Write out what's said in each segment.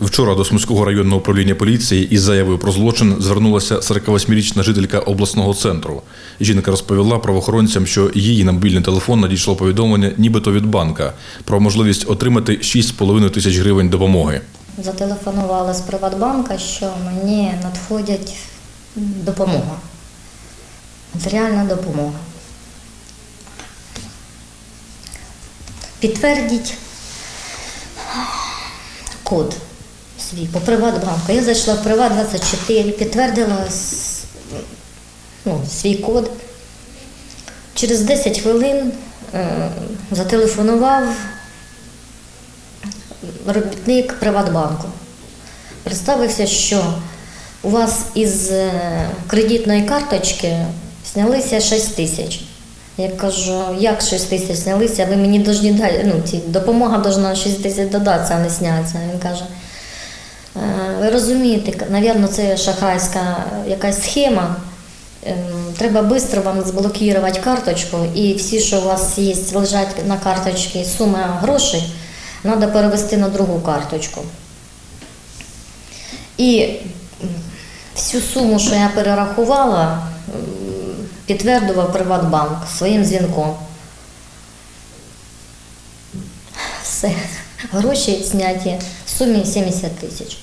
Вчора до Сумського районного управління поліції із заявою про злочин звернулася 48-річна жителька обласного центру. Жінка розповіла правоохоронцям, що її на мобільний телефон надійшло повідомлення, нібито від банка, про можливість отримати 6,5 тисяч гривень допомоги. Зателефонували з Приватбанка, що мені надходять допомога. Матеріальна допомога. Підтвердіть код свій по Приватбанку. Я зайшла в Приват 24, підтвердила ну, свій код. Через 10 хвилин е, зателефонував робітник Приватбанку. Представився, що у вас із е, кредитної карточки знялися 6 тисяч. Я кажу, як 6 тисяч знялися, ви мені повинні дати, ну, ці, допомога повинна 6 тисяч додатися, а не знятися. Він каже, «Е, ви розумієте, напевно, це шахрайська якась схема. Ем, Треба швидко вам заблокувати карточку, і всі, що у вас є, лежать на карточці суми грошей, треба перевести на другу карточку. І всю суму, що я перерахувала, підтвердував Приватбанк своїм дзвінком. Все. Гроші зняті в сумі 70 тисяч.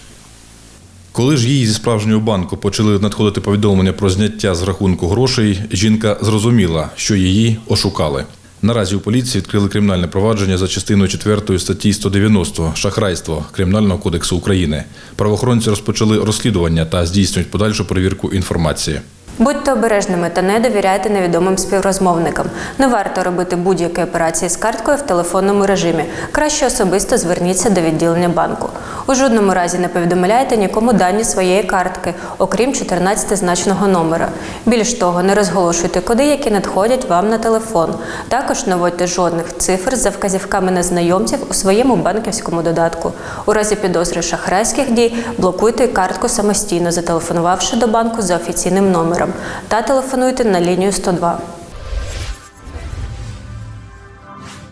Коли ж їй зі справжнього банку почали надходити повідомлення про зняття з рахунку грошей, жінка зрозуміла, що її ошукали. Наразі у поліції відкрили кримінальне провадження за частиною 4 статті 190 шахрайство Кримінального кодексу України. Правоохоронці розпочали розслідування та здійснюють подальшу перевірку інформації. Будьте обережними та не довіряйте невідомим співрозмовникам. Не варто робити будь-які операції з карткою в телефонному режимі. Краще особисто зверніться до відділення банку. У жодному разі не повідомляйте нікому дані своєї картки, окрім 14-значного номера. Більш того, не розголошуйте коди, які надходять вам на телефон. Також не вводьте жодних цифр за вказівками незнайомців у своєму банківському додатку. У разі підозри шахрайських дій блокуйте картку самостійно, зателефонувавши до банку за офіційним номером та телефонуйте на лінію 102.